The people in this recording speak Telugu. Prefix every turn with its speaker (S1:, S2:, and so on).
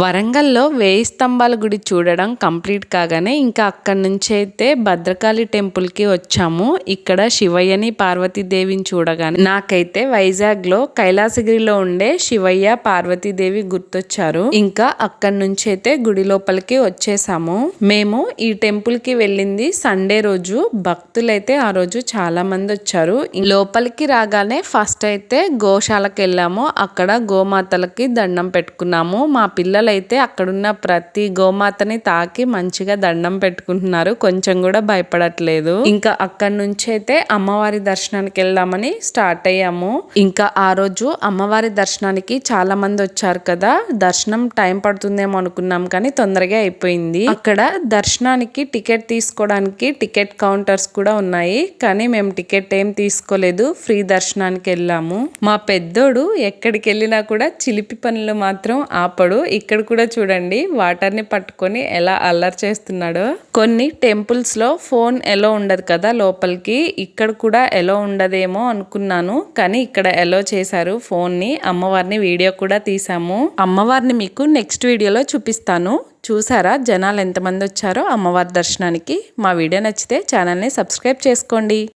S1: వరంగల్లో వేయి స్తంభాల గుడి చూడడం కంప్లీట్ కాగానే ఇంకా అక్కడి నుంచి అయితే భద్రకాళి టెంపుల్కి వచ్చాము. ఇక్కడ శివయ్యని పార్వతీదేవిని చూడగానే నాకైతే వైజాగ్లో కైలాసగిరిలో ఉండే శివయ్య పార్వతీదేవి గుర్తొచ్చారు. ఇంకా అక్కడి నుంచి అయితే గుడి లోపలికి వచ్చేసాము. మేము ఈ టెంపుల్కి వెళ్ళింది సండే రోజు. భక్తులైతే ఆ రోజు చాలా మంది వచ్చారు. లోపలికి రాగానే ఫస్ట్ అయితే గోశాలకు వెళ్ళాము అక్కడ గోమాతలకి దండం పెట్టుకున్నాము. మా పిల్లలు అయితే అక్కడున్న ప్రతి గోమాతని తాకి మంచిగా దండం పెట్టుకుంటున్నారు. కొంచెం కూడా భయపడట్లేదు. ఇంకా అక్కడి నుంచి అయితే అమ్మవారి దర్శనానికి వెళ్దామని స్టార్ట్ అయ్యాము. ఇంకా ఆ రోజు అమ్మవారి దర్శనానికి చాలా మంది వచ్చారు కదా. దర్శనం టైం పడుతుందేమో అనుకున్నాం కానీ తొందరగా అయిపోయింది. అక్కడ దర్శనానికి టికెట్ తీసుకోవడానికి టికెట్ కౌంటర్స్ కూడా ఉన్నాయి. కానీ మేము టికెట్ ఏం తీసుకోలేదు. ఫ్రీ దర్శనానికి వెళ్ళాము. మా పెద్దోడు ఎక్కడికి వెళ్ళినా కూడా చిలిపి పనులు మాత్రం ఆపడు. ఇక్కడ కూడా చూడండి వాటర్ని పట్టుకొని ఎలా అల్లరి చేస్తున్నాడో. కొన్ని టెంపుల్స్లో ఫోన్ ఎలో ఉండదు కదా లోపలికి. ఇక్కడ కూడా ఎలో ఉండదేమో అనుకున్నాను కానీ ఇక్కడ ఎలో చేశారు ఫోన్ని. అమ్మవారిని వీడియో కూడా తీసాము అమ్మవారిని మీకు నెక్స్ట్ వీడియోలో చూపిస్తాను. చూసారా? జనాలు ఎంతమంది వచ్చారో అమ్మవారి దర్శనానికి. మా వీడియో నచ్చితే ఛానల్ని సబ్స్క్రైబ్ చేసుకోండి.